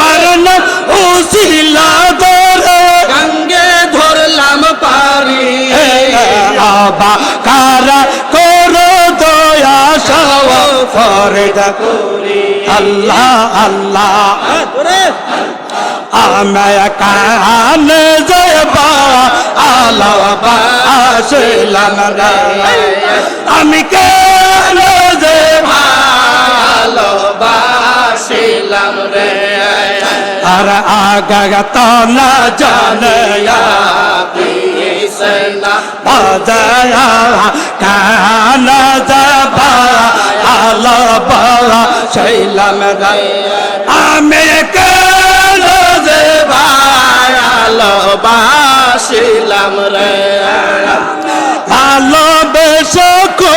মরণ না ও ধরে। গঙ্গে ধরলাম পারি আবা কারা করো দয়া সব ফরে আল্লাহ আল্লাহ। আমায় কান যাবা আলা আসলাম আমি কেন যে ভালো বাসিলাম রে? আর আগা তো না জানে কৃষ্ণ বাজায়া কান যাবা আল্লাহ বাসিলাম রে আমি কেন যে ভালোবাসিলাম রে। ভালোবেসে কো